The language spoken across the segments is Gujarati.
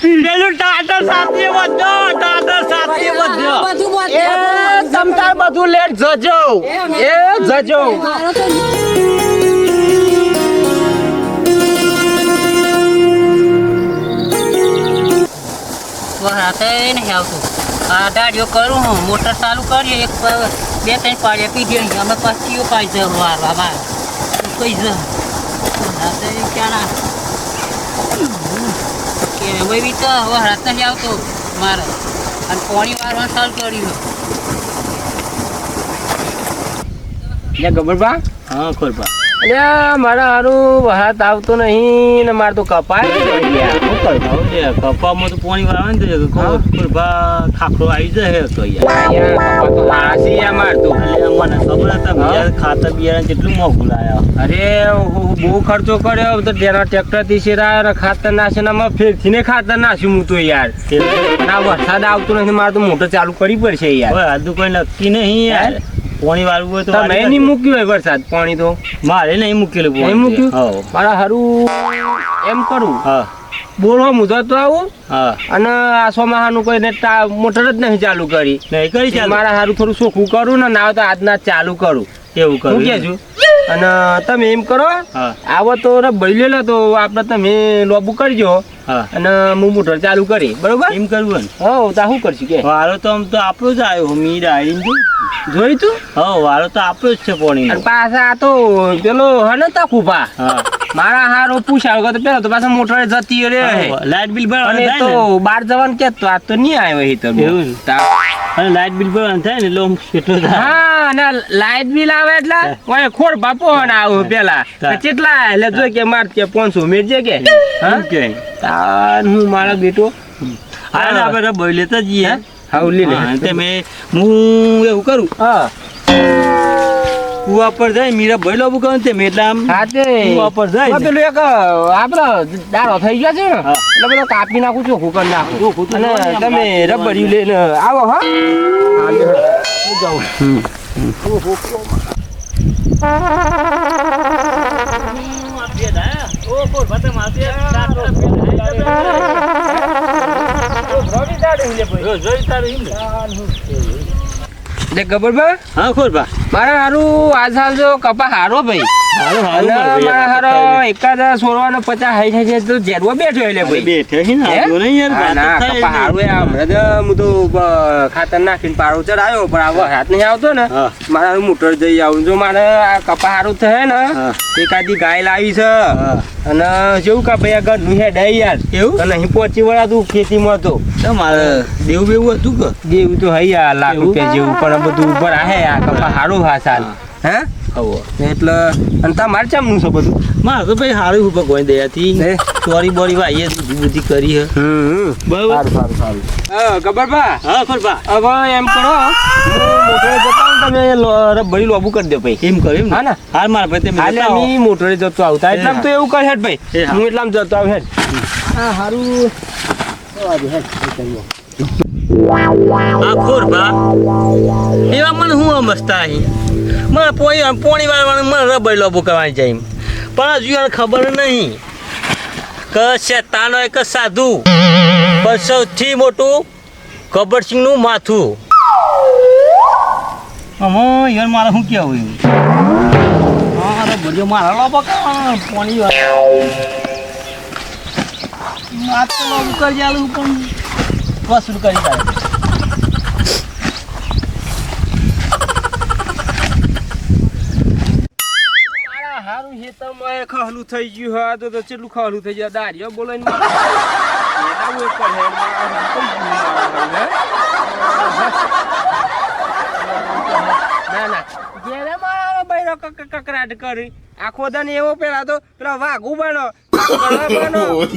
પેલું ટાટર સાથે વધો ટાટર સાથે વધો. બધું એ બધું તમતાર બધું લેટ જજો. એ જજો. રાતે નહીં આવતું આ દાડીઓ કરું હું. મોટર ચાલુ કરીએ એક બે ત્રણ પાડ્યા પી દે અમે પછીઓ પાડી જવું કઈ જ રાતે ક્યાં હવે બી તો વરાત નથી આવતો મારે. અને પાણી વારવાનું સારું કર્યું લે ગબરબા હા ખોરપા અલ્યા મારા હારું વહાત આવતો નહીં ને મારે તો કપાય કરું કપામાં તો પાણી વાળવા ને ખાખરો આવી જાય તો યાર. યાર કપા તો વાસી યાર માર તો. એટલે મને ખબર હતા બિયારણ ખાતર બિયારણ કેટલું મોંઘું લાયા. અરે બહુ ખર્ચો કર્યો તો તેના ટ્રેક્ટરથી શેરાયો ને ખાતર નાશે ને ફેરથી ને ખાતર નાખ્યું હું તો યાર. વરસાદ આવતો નથી મારે તો મોટર ચાલુ કરવી પડશે યાર. હવે આજુ કોઈ નક્કી નહીં યાર. પાણી વાળવું હોય તો તમે નહીં મૂક્યું હોય વરસાદ પાણી તો? મારે નહીં મૂકેલું પાણી. મૂક્યું? મારા હારું એમ કરું. હા. બોલવા મુદત તો આવું. હા. અને આ સોમાહાનું કોઈને મોટર જ નહીં ચાલુ કરી. નહીં કરી ચાલુ. મારા હારું થોડું સોખું કરું ને ના તો આજના ચાલુ કરું. એવું કરું. કે છું અને તમે એમ કરો આવો તો બળી લે તો આપણે તમે લોબુ કરજો. અને હું મોટર ચાલુ કરી બરોબર? એમ કરવું હો તો શું કરશું કે. વારો તો આમ તો આપણો જ આવ્યો મીર આવીને જોઈ તું. હા વારો તો આપણો જ છે પોણી પાછા તો પેલો હને તકુભા હા. મારા હારો પૂછાયો તો પેલો તો પાછા મોટર જતી રે હા, લાઇટ બિલ ભરવાનું તો બાર જવાનું કે તો આ તો નહીં આવ્યો એ તો એવું અને લાઇટ બિલ ભરવાનું થાય ને એટલે કેટલો થાય? હા અને લાઈટ બિલ આવે એટલે ઓય ખોર બાપો આવું પેલા. કેટલા? એટલે જો કે માર કે 500 મેજે કે. હા? કે. તાન હું મારા બેટો. હા. આપણે રબોઈ લેતા જઈએ. હા લી. લે તમે હું એવું કરું. હા. કુવા પર જાય મીરા ભઈ લોબુ કહું તે મેં એટલે આમ હા તે. કુવા પર જાય પેલું એક આપડે ડાળો થઈ ગયો છે. ને એટલે પેલો કાપી નાખું છું કરી નાખું. છું અને તમે રબડી લઈને આવો હા. જાઉં. લે. હું? જાઉં લે ગબરબા હા ખોરબા મારા હારું આજ હાલ જો કપા હારો ભાઈ. એકાદ સોળવા પચાસ હાઈ થાય છે તો જેરવો બેઠો એટલે ભાઈ. બેઠે છે ને હે? આજો નહીં યાર ના વાત જ કપા થાય હારું એ હમણાં હું તો ખાતર નાખીને પારો ચડાયો પણ આ હાથ નહીં આવતો ને. મારા મોટર જઈ આવું. જો મારે આ કપા હારું થયે ને એકાદી ગાય લાવી છે. અને જેવું કા ભાઈ આગળનું હેડ યાર. એવું? અને અહીં પહોંચી વળાતું ખેતીમાં તો. તો મારે દેવું બેવું હતું કે? દેવું તો હૈયા લાખ રૂપિયા જેવું પણ બધું ઉપર આહે આ કપા હારું હા સાલ. હે? એટલે અને તમારે ચમનું છે બધું? મારે તો ભાઈ સારું હું કોઈ દયાથી? ચોરી બોરી ભાઈ બુદ્ધિ બધી કરી હે હમ બરાબર? સારું સારું હા ગબ્બરભા. હા ખોરબા હવે એમ કરો. મોટરે જતા તમે રબડી લોબુ કરી દો ભાઈ. એમ કર્યું હા ને? ને? હાલ મારા ભાઈ તમે મોટરે જતો આવતા એટલે તો એવું કર હેડ ભાઈ. હું. એટલામ જતો આવ હેડ. હા હારું. આ ખોરબા એવા મને હું અમસ્તા અહીં? મને પોણી પોણી વાળવાનું મને રબઈ લોબો કરવાની જાય પણ હજુ એને ખબર નહીં કે શેતાનો એક સાધુ પણ સૌથી મોટું કબરસિંહનું માથું. આમાં યાર મારે શું કહેવું હા રબડીઓ મારા લોબો કરવાનો, પોણી માથું કરી મારા હારું હેતરમાં ખહલું થઈ ગયું હા તો તો ચેટલું ખહલું થઈ જાય દારિયો બોલો ને એના ઉપર હે ગયું? ના ના ઘેરે મારા બૈરો કક- કકરાટ કરી આખો દન એવો પેલા તો પેલા વાઘુ બનો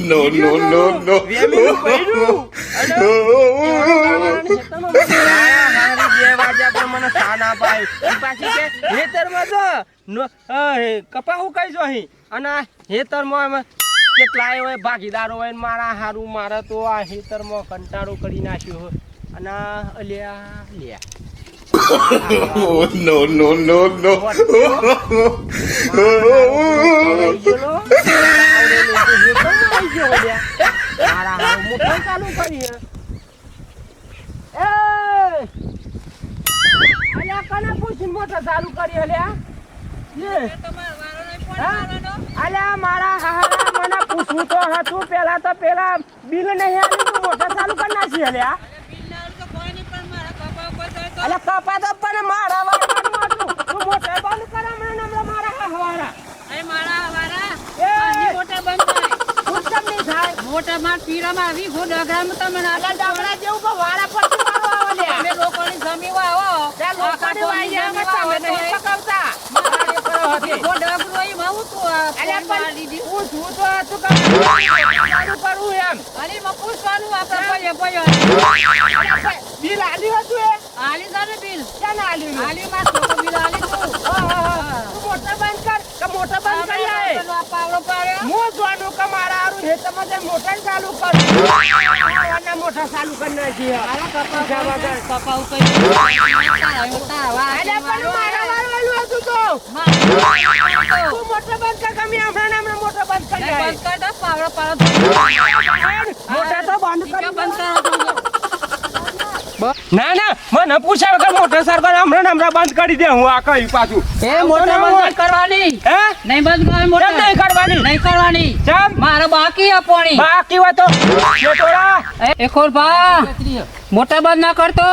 નો નો નો no. બે વાગ્યા પણ મને સ્થાન અપાયું. પાછી કે હેતરમાં જો કપા હુકાઈ જો અહીં? અને હેતરમાં કેટલાય હોય? ભાગીદારો હોય મારા હારું મારે તો આ હેતરમાં કંટાળો કરી નાખ્યો હોય. અને અલ્યા લ્યા no, no, no, no. મારા હારું ચાલુ કરી હે. એ! અલ્યા કને પૂછી મોટર ચાલુ કરી હે. હા? અલ્યા મારા મને પૂછવું તો હતું પેલા તો પેલા બિલ નહીં આવ્યું તો મોટર ચાલુ કરી નાખી હે અલ્યા કપા તો પણ મારા. તું મોટર બંધ કર હમણાં હમણાં મારા. હું માં પીરામાં આવી ગો ડગરામાં તમે ડગરા જેવું વાળા લ્યા. તમે લોકોની જમી આવો લોકોની વાઈ જાય અમે પકવતા. મારે કરો હતી. ગો ડગરો ઈ બહુ તો આ અલ્યા ફોન મારી પણ દીધી. હું છું તો હતું કે ચાલુ કરું એમ. અરે માં પૂછવાનું આપણે પૈયે પૈયે અલ્યા પણ બિલ આલ્યું હતું? આલી બિલ ક્યાં આલ્યું આલી માં બિલ આલી મોટર બંધ કે બંધ કરી આય. પાવડો હું જોવાનું કે મારા હારું તમે મોટર ચાલુ કરું. આવાના મોટા ચાલુ કરી નાખી હે. આલા કપા ઉપર પણ મારા. વાળું હતું તો. માં તું. મોટર બંધ કર કમી હમણાં હમણાં મોટા બંધ કરી બંધ કર પાવડો પાડો મોટર તો બંધ કરી બંધ કરો ના ના મને પૂછાય વગર મોટર સાયકલ હમણાં હમણાં બંધ કરી દે હું આ કહ્યું પાછું. એ મોટર બંધ કરવાની. હે? નહીં બંધ કરવાની મોટર. નહીં કરવાની? નહીં કરવાની. ચમ મારે બાકી આ પાણી. બાકી હોય તો છેતોડા. એ ખોર ભા મોટર બંધ ના કરતો.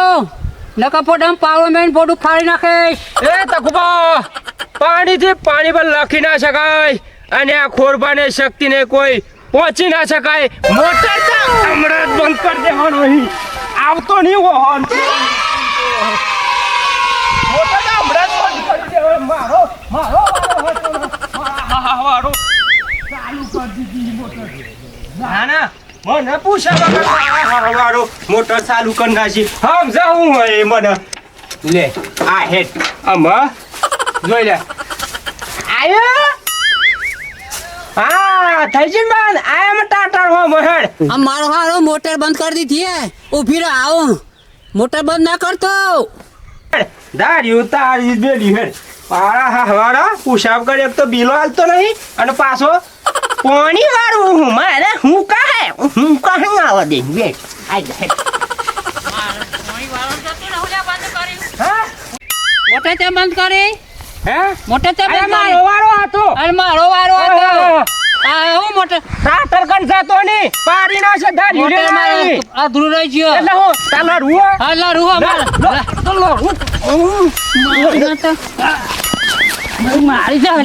નકા પોટમ પાવડો મેન પોટું ફાડી નાખે એ તકુબા પાણીથી પાણી પર લખી ના શકાય. અને આ ખોરબાને શક્તિને કોઈ પહોંચી ના શકાય. મોટર હમણાં બંધ કરી દેવાનો અહીં. આવતો નહીં હોન મારો મારો. મારા ચાલુ કરી દીધી મોટર. ના ના. મને પૂછ્યા વગર મોટર ચાલુ કરી નાખી. સમજાવું હોય મને. લે આ હેડ. આમાં. જોઈ લે. આયો! હા થઈ બેન એમ ટાટર હો મહેડ આ મારો હારો મોટર બંધ કરી દીધી હે. ઊભી રહો આવો. મોટર બંધ ના કરતો. દાડી ઉતારી બેડી હેડ પારા હા હવાડા પુશાબ કરે એક તો બીલો હાલતો નહીં અને પાછો પાણી વાળું હું. મારે હું કહે? હું કહે આવા દે? બેટ આઈ જાય મોટર તે બંધ કરી. હે? તે અરે મારો વારો હતો. અરે મારો વારો હતો. આ હું મોટર ટ્રાક્ટર કન જાતો ની પાડી ના છે મોટર લે મારે આ ધ્રુ રહી ગયો. એટલે હું તાલા રૂવા. હા લા રૂહા માર. મારી જા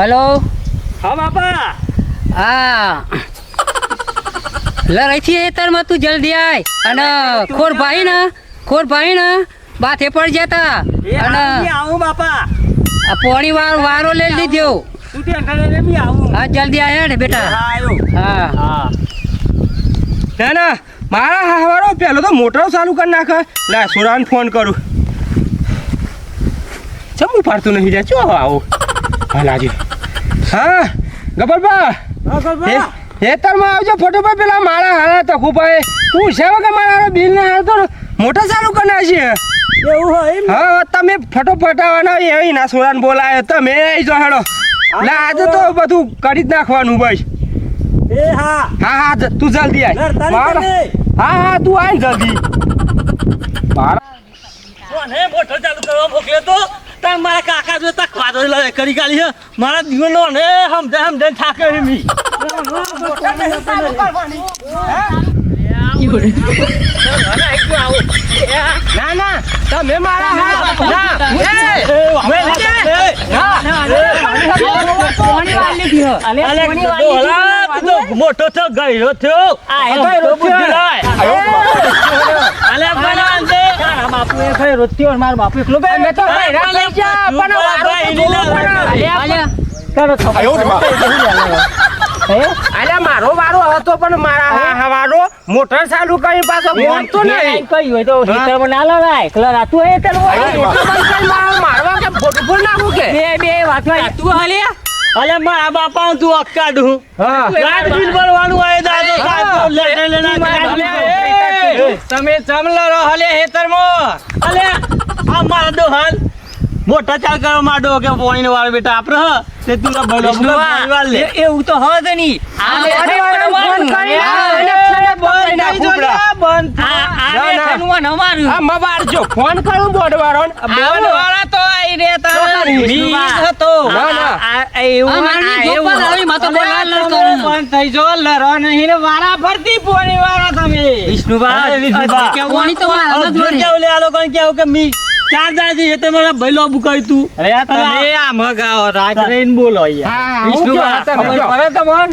હેલો? હા બાપા. હા. લડાઈ થી એતરમાં તું જલ્દી આય. અને ખોર ભાઈ ને ખોર ભાઈ ને બાથે પડ જતા. અને આવું બાપા. આ પોણી વાર વારો લઈ લીધો. તું તે ઘરે બી આવું. હા જલ્દી આયા ને બેટા. આયો. હા. હા. ના ના મારા હાવારો પેલો તો મોટર ચાલુ કરી નાખે. ના સુરાન ફોન કરું. ચમ ઉપાડતું નહીં જાય ચો આવો? હા આજે હા ગબરબા હેતરમાં આવજો ફોટો પર પેલા મારા હારા તકુભાઈ તું છે વગર મારા હારા બિલ ને હાલ તો મોટા ચાલુ કરી નાખીએ એવું હોય હા તમે ફોટો ફટાવાના એ ના સુરાન બોલાયો. તમે આવી જો હેડો. લા આજે તો બધું કરી જ નાખવાનું ભાઈ એ હા. હા હા તું જલ્દી આય. તને. હા હા તું આય જલ્દી. મારા મોટો ચાલુ કરવા મોકલ્યો તો? તાર મારા કાકા જો તક વાદળ લડે કરી કાઢી છે. મારા દીવનો ને સમજે સમજે થાકે છે મી. ના ના તમે મારા હા. મોટો થયો. ગયો થયો બાપુ એ ખરી માર બાપુ એકલો બે અમે તો હેરાન થઈ ગયા, પણ વારો તો અલ્યા મારો હતો પણ મારા હા- હા વારો મોટર ચાલુ કરી પાછો બોલતો નહીં. કઈ હોય તો ખેતરમાં ના લડાય કલર આતું હોય તે અરે મોટર બંધ કરી મારવા- મારવા કે ફોટો નાખું કે? બે બે વાતમાં તું હાલે? અલે મારા બાપા તું અક્કાડું. હા. લાઈટ બિલ ભરવાનું આવે દાદો સાહેબ લેટર લેના એ, જમલો રહો હલે હેતરમાં અલે આ મારા દો હાલ. મોટા ચાલ કરો માડો કે પોઈન વાળો વાળ બેટા આપ રહ તે તું ના ભલો ભલો લે. એ- એવું તો હદ નહીં. આ ફોન કરી બંધ આ ના, અમારું. ફોન કરું તો આઈ હતો ના, ના. એવું એવું. તમે કરું. બંધ થઈ જો લડો નહીં ને વારા ફરતી પોણી વાળા તમે વિષ્ણુબા, અરે વિષ્ણુબા. કોણી તો. કેવું લે આ લોકોને કેવું કે મી ચાર દાદી એ તમારા ભઈલો બુકાય તું અરે તમે આ મગાવો રાત રહીને બોલો યાર તમે ખબર પડે તમને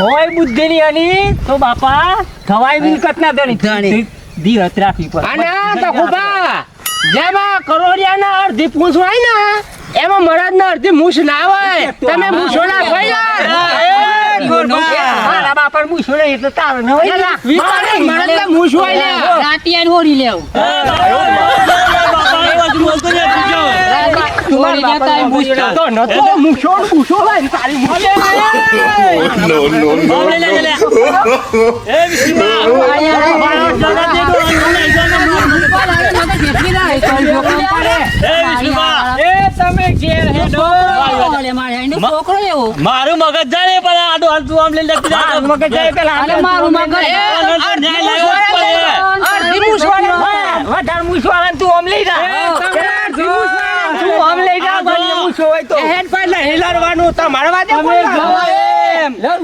હોય બુદ્ધિની આની તો બાપા થવાય મિલકત ના ધણી. ધણી. ધીરજ રાખવી પડે. અને તો ખુબા. જેમાં કરોડિયાના અડધી પૂંછ હોય ને એમાં મરદના અડધી મૂછ ના હોય. તમે મૂછો ના ભાઈ યાર. મારા બાપા મૂછો નહીં એટલે તારે ન હોય. ને. મૂછ હોય ને. રાતે આઈને ઓરી લેવું. મારા. મગજ જાય ને પણ આડો હાલ આમ લઈ લેતી મગજ જાય પેલા મારું મગજ. તું આ લઈ લાવ્યો આમ લઈ જા, હોય તો. હેડ પર લઈ લડવાનું તમારે કોઈ ના. એમ. ના,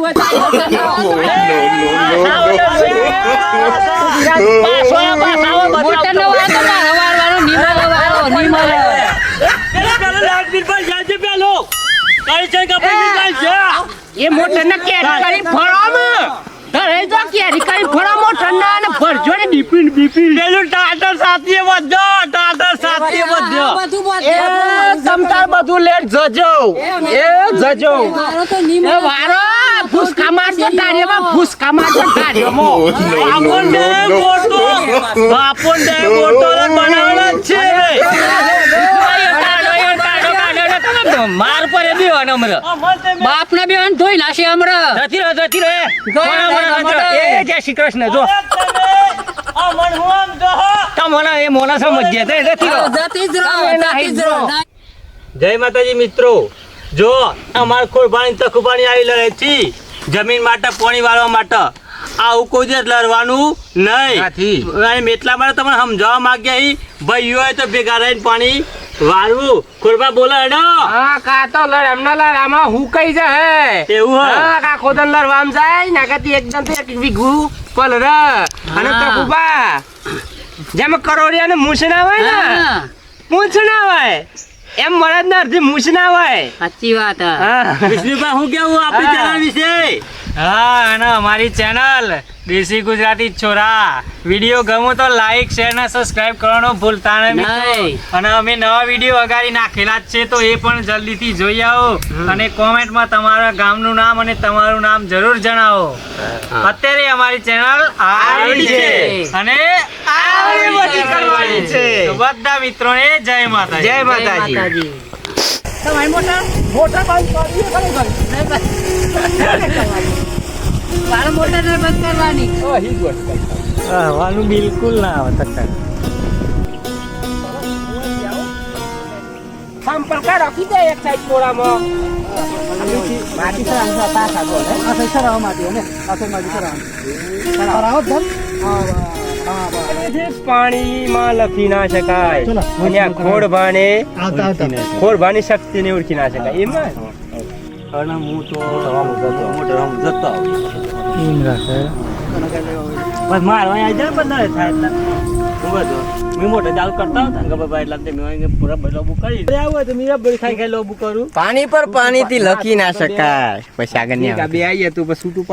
છે છે છે? એ મોટરને કેરી કરી ઘરે જો કેરી કરી ફળા મોટરના અને ભરજો ને બીપી. પેલું ટાટર સાથીએ વધજો, ટાટર સાથીએ. બધું એ બધું. તમતાર બધું લેટ જજો એ જજો તો એ. વારો ફૂસકા મારજો ટાળીમાં ફૂસકા મારજો ટાળીમાં મોટો, મોટો બનાવવાનો છે માર પર બેહો ને હમણાં. બાપને બે આને ધોઈ નાશે અમર. જતી રહે જતી રહે એ. જય શ્રી કૃષ્ણ જો. આ મન હું આમ જો. તમને એ મોના સમજીએ જતી જતી જ રહો, તમે જતી જ રહો. જય માતાજી મિત્રો. જો અમાર ખોરબાની તકુબાની આવી લડે છે જમીન માટે પાણી વાળવા માટે. આવું કોઈ દિવસ લડવાનું નહીં. નથી. એટલા માટે તમને સમજાવવા માંગ્યા ભાઈઓ હોય તો ભેગા રહીને પાણી વાળવું. ખોરબા બોલો એડો હા કા તો લડ. એમના લડ. આમાં હું કઈ જાય એવું હે? હા કા ખોદન લડવામ જાય? નાકાથી એકદમ તો એક વિઘુ પલ ર. અને તો કુબા જેમ કરોડિયા ને મૂછ ના હોય ને હા, મૂછ ના હોય. એમ મળદ ના અર્ધી મૂછ ના હોય. સાચી વાત હા. હા. વિષ્ણુભા હું કેવું? આપણી હા. વિશે? હા અને અમારી ચેનલ દેશી ગુજરાતી છોરા. વીડિયો ગમો તો લાઈક શેર ને સબસ્ક્રાઇબ કરવાનું ભૂલતા નહીં અને અમે નવા વીડિયો અગાડી નાખેલા જ છે તો એ પણ જલ્દીથી જોઈ આવો. અને કોમેન્ટમાં તમારા ગામનું નામ અને તમારું નામ જરૂર જણાવો. અત્યારે અમારી ચેનલ આવી છે. અને આવી બધી કરવાની છે. બધા મિત્રોને જય માતા જય જય માતાજી. માતાજી. મારે મોટર ને બંધ કરવાની. હવાનું બિલકુલ ના આવે તકતા સંપર્ક રાખી દે એક સાઈડ મોડામાં માટી સર પાસ આગળ હે? આ સાઈડ સર માટી ને? આ સાઈડ માટી સર સરાવો ધમ પાણીમાં લખી ના શકાય. અને આ ખોડભાને ખોડભાની શક્તિને ઓળખી ના શકાય. એમાં હું તો મોટર આમ જતો બસ મારવા આવી જાય બધા થાય એટલે. હું બધો મેં મોટર ચાલુ કરતા હતા ગબ્બર એટલે તે મેં પૂરા લોબુ કરી આવું તો મેં ખાઈ ખાઈ લોબુ કરું. પાણી પર પાણીથી લખી ના શકાય. પછી આગળ નહીં બે આવીએ તું પછી છૂટું